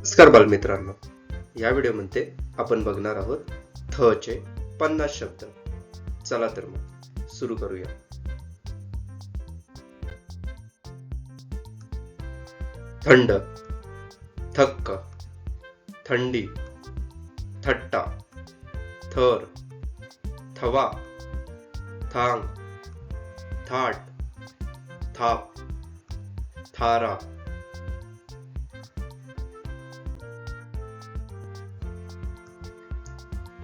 नमस्कार बालमित्रांनो. या व्हिडिओमध्ये आपण बघणार आहोत थ चे पन्नास शब्द. चला तर मग सुरू करूया. थंड थक्क थंडी थट्टा थर थवा थांग थाट थाप थारा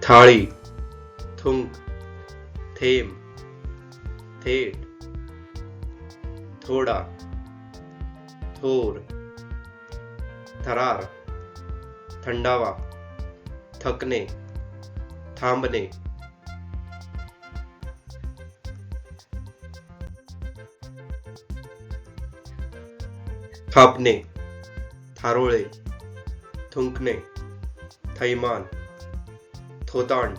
थाळी थुंक थेंब थेट थोडा थोर थरार थंडावा थकणे थांबणे. थापणे थारोळे थुंकणे थैमान. थोतांड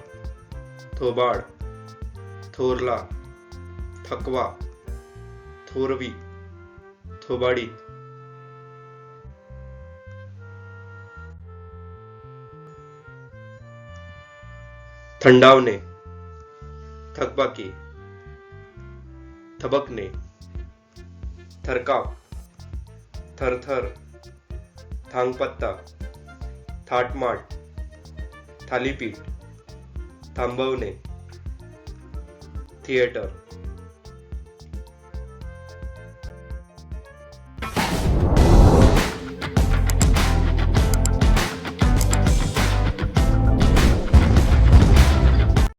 थोबाड थोरला थकवा थोरवी थोबाडी. थंडावणे थकबाकी थबकणे थरकाव थरथर थांगपत्ता थाटमाट थालीपीठ. थांबवणे. थिएटर.